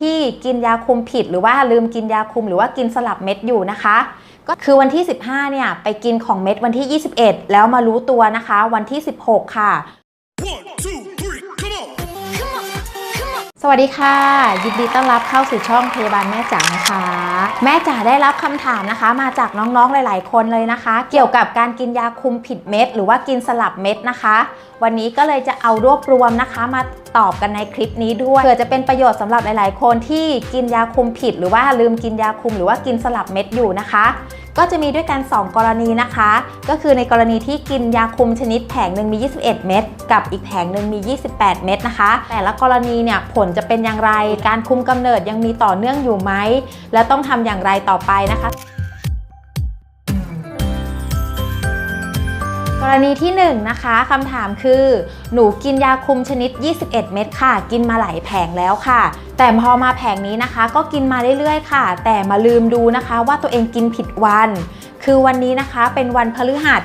ที่กินยาคุมผิดหรือว่าลืมกินยาคุมหรือว่ากินสลับเม็ดอยู่นะคะ ก็คือวันที่ 15 เนี่ย ไปกินของเม็ดวันที่ 21 แล้วมารู้ตัวนะคะ วันที่ 16 ค่ะ One, two, วัสดีค่ะ ยินดีต้อนรับเข้าสู่ช่องพยาบาลแม่จ๋านะคะ แม่จ๋าได้รับคำถามนะคะ มาจากน้องๆหลาย ๆ คนเลยนะคะ เกี่ยวกับการกินยาคุมผิดเม็ด หรือว่ากินสลับเม็ดนะคะ วันนี้ก็เลยจะเอารวบรวมนะคะ มาตอบกันในคลิปนี้ด้วยเผื่อจะเป็นประโยชน์สำหรับหลาย ๆ คนที่กินยาคุมผิด หรือว่าลืมกินยาคุมหรือว่ากินสลับเม็ดอยู่นะคะ ก็จะมีด้วยกัน 2 กรณีนะคะ ก็คือในกรณีที่กินยาคุมชนิดแผงหนึ่งมี 21 เม็ดกับอีกแผงหนึ่งมี 28 เม็ดนะคะ แต่ละกรณีเนี่ยผลจะเป็นอย่างไร การคุมกำเนิดยังมีต่อเนื่องอยู่ไหม และต้องทำอย่างไรต่อไปนะคะ รณีที่1นะคะคำถามคือ หนูกินยาคุมชนิด 21 เม็ดค่ะ กินมาหลายแผงแล้วค่ะ แต่พอมาแผงนี้นะคะ ก็กินมาเรื่อยๆ ค่ะ แต่มาลืมดูนะคะว่าตัวเองกินผิดวัน คือวันนี้นะคะเป็นวันพฤหัส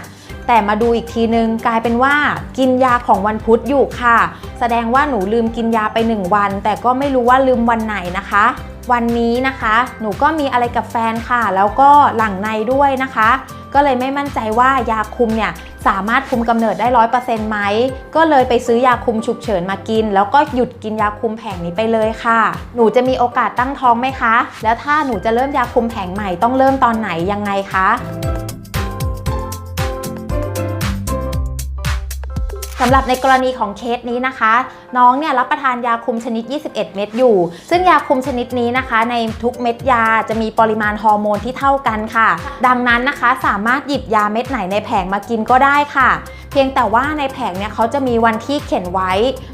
แต่มาดูอีกทีนึงกลายเป็นว่ากินยาของวันพุธอยู่ค่ะ แสดงว่าหนูลืมกินยาไป 1 วัน แต่ก็ไม่รู้ว่าลืมวันไหนนะคะ วันนี้นะคะ หนูก็มีอะไรกับแฟนค่ะ แล้วก็หลังในด้วยนะคะ ก็เลยไม่มั่นใจว่ายาคุมเนี่ยสามารถคุมกำเนิดได้ร้อยเปอร์เซ็นต์ไหม ก็เลยไปซื้อยาคุมฉุกเฉินมากิน แล้วก็หยุดกินยาคุมแผงนี้ไปเลยค่ะ หนูจะมีโอกาสตั้งท้องไหมคะ แล้วถ้าหนูจะเริ่มยาคุมแผงใหม่ต้องเริ่มตอนไหนยังไงคะ สำหรับในกรณีของเคสนี้นะคะ น้องเนี่ยรับประทานยาคุมชนิด 21 เม็ดอยู่ ซึ่งยาคุมชนิดนี้นะคะ ในทุกเม็ดยาจะมีปริมาณฮอร์โมนที่เท่ากันค่ะ ดังนั้นนะคะสามารถหยิบยาเม็ดไหนในแผงมากินก็ได้ค่ะ เพียงแต่ว่าในแผงเนี่ยเขาจะมีวันที่เขียนไว้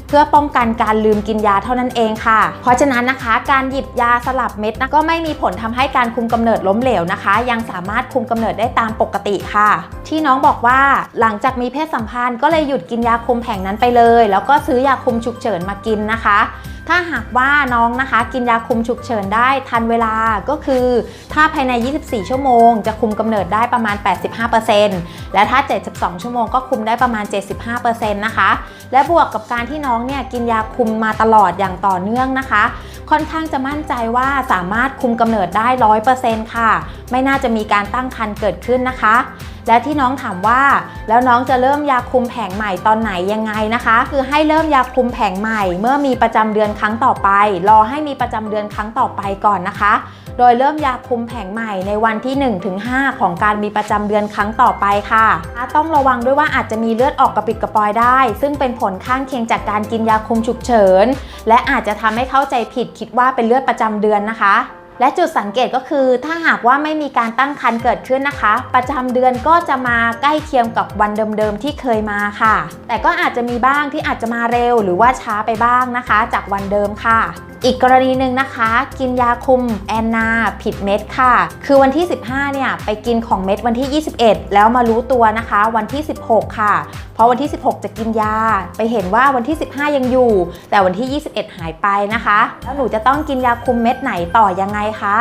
เพื่อป้องกันการลืมกินยาเท่านั้นเองค่ะ เพราะฉะนั้นนะคะ การหยิบยาสลับเม็ดนะก็ไม่มีผลทำให้การคุมกำเนิดล้มเหลวนะคะ ยังสามารถคุมกำเนิดได้ตามปกติค่ะ ที่น้องบอกว่าหลังจากมีเพศสัมพันธ์ก็เลยหยุดกินยาคุมแผงนั้นไปเลย แล้วก็ซื้อยาคุมฉุกเฉินมากินนะคะ ถ้าหากว่าน้องนะคะ กินยาคุมฉุกเฉินได้ทันเวลาก็คือ ถ้าภายใน 24 ชั่วโมง จะคุมกำเนิดได้ประมาณ 85%และถ้า 72 ชั่วโมงก็คุมได้ประมาณ 75%นะคะ และบวกกับการที่น้องเนี่ยกินยาคุมมาตลอดอย่างต่อเนื่องนะคะ ค่อนข้างจะมั่นใจว่าสามารถคุมกำเนิดได้ 100%ค่ะ ไม่น่าจะมีการตั้งครรภ์เกิดขึ้นนะคะ และที่น้องถามว่าแล้วน้องจะเริ่มยาคุมแผงใหม่ตอนไหนยังไงนะคะ คือให้เริ่มยาคุมแผงใหม่ เมื่อมีประจำเดือนครั้งต่อไป รอให้มีประจำเดือนครั้งต่อไปก่อนนะคะ โดยเริ่มยาคุมแผงใหม่ในวันที่ 1-5 ของการมีประจำเดือนครั้งต่อไปค่ะ ต้องระวังด้วยว่าอาจจะมีเลือดออกกระปิดกระปอยได้ ซึ่งเป็นผลข้างเคียงจากการกินยาคุมฉุกเฉิน และอาจจะทำให้เข้าใจผิดคิดว่าเป็นเลือดประจำเดือนนะคะ และจุดสังเกตก็คือถ้าหากว่าไม่มีการตั้งครรภ์เกิดขึ้นนะคะ ประจำเดือนก็จะมาใกล้เคียงกับวันเดิมๆที่เคยมาค่ะ แต่ก็อาจจะมีบ้างที่อาจจะมาเร็วหรือว่าช้าไปบ้างนะคะ จากวันเดิมค่ะ อีกกรณีหนึ่งนะคะ กินยาคุมแอนนาผิดเม็ดค่ะ คือวันที่ 15 เนี่ย ไปกินของเม็ดวันที่ 21 แล้วมารู้ตัวนะคะ วันที่ 16 ค่ะ เพราะวันที่ 16 จะกินยา ไปเห็นว่าวันที่ 15 ยังอยู่ แต่วันที่ 21 หายไปนะคะ แล้วหนูจะต้องกินยาคุมเม็ดไหนต่อยังไงคะ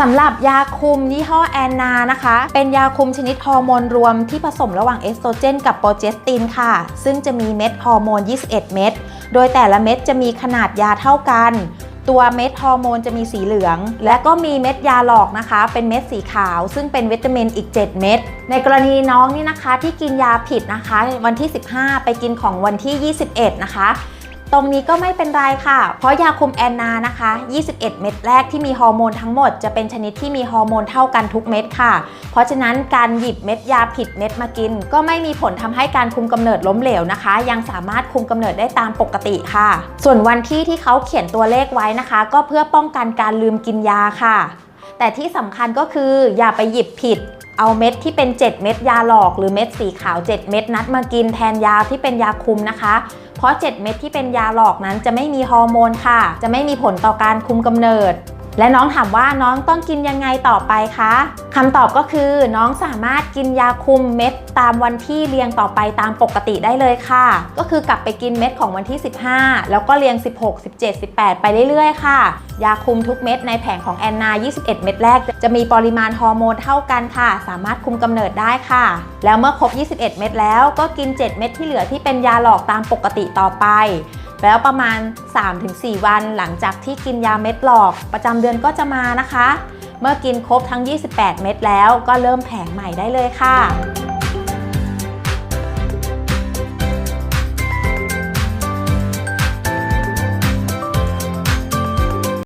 สำหรับยาคุมยี่ห้อแอนนานะคะ เป็นยาคุมชนิดฮอร์โมนรวมที่ผสมระหว่างเอสโตรเจนกับโปรเจสตินค่ะ ซึ่งจะมีเม็ดฮอร์โมน 21 เม็ด โดยแต่ละเม็ดจะมีขนาดยาเท่ากัน ตัวเม็ดฮอร์โมนจะมีสีเหลือง และก็มีเม็ดยาหลอกนะคะ เป็นเม็ดสีขาว ซึ่งเป็นวิตามินอีก 7 เม็ด ในกรณีน้องนี่นะคะที่กินยาผิดนะคะ วันที่ 15 ไปกินของวันที่ 21 นะคะ ตรงนี้ก็ไม่เป็นไรค่ะ เพราะยาคุมแอนนานะคะ 21 เม็ดแรกที่มีฮอร์โมนทั้งหมดจะเป็นชนิดที่มีฮอร์โมนเท่ากันทุกเม็ดค่ะ เพราะฉะนั้นการหยิบเม็ดยาผิดเม็ดมากิน ก็ไม่มีผลทำให้การคุมกำเนิดล้มเหลวนะคะ ยังสามารถคุมกำเนิดได้ตามปกติค่ะ ส่วนวันที่ที่เขาเขียนตัวเลขไว้นะคะ ก็เพื่อป้องกันการลืมกินยาค่ะ แต่ที่สำคัญก็คืออย่าไปหยิบผิด เอาเม็ดที่เป็น 7 เม็ดยาหลอกหรือเม็ดสีขาว 7 เม็ดนัดมากินแทนยาที่เป็นยาคุมนะคะ เพราะ 7 เม็ดที่เป็นยาหลอกนั้นจะไม่มีฮอร์โมนค่ะ จะไม่มีผลต่อการคุมกำเนิด และน้องถามว่าน้องต้องกินยังไงต่อไปคะคำตอบก็คือน้องสามารถกินยาคุมเม็ดตามวันที่เรียงต่อไปตามปกติได้เลยค่ะ ก็คือกลับไปกินเม็ดของวันที่ 15 แล้วก็เรียง 16 17 18 ไปเรื่อยๆ ค่ะ ยาคุมทุกเม็ดในแผงของแอนนา 21 เม็ดแรก จะมีปริมาณฮอร์โมนเท่ากันค่ะ สามารถคุมกำเนิดได้ค่ะ แล้วเมื่อครบ 21 เม็ดแล้วก็กิน 7 เม็ดที่เหลือที่เป็นยาหลอกตามปกติต่อไป แล้วประมาณ 3-4 วันหลังจากที่กินยาเม็ดหลอก ประจำเดือนก็จะมานะคะ เมื่อกินครบทั้ง 28 เม็ดแล้วก็เริ่มแผงใหม่ได้เลยค่ะ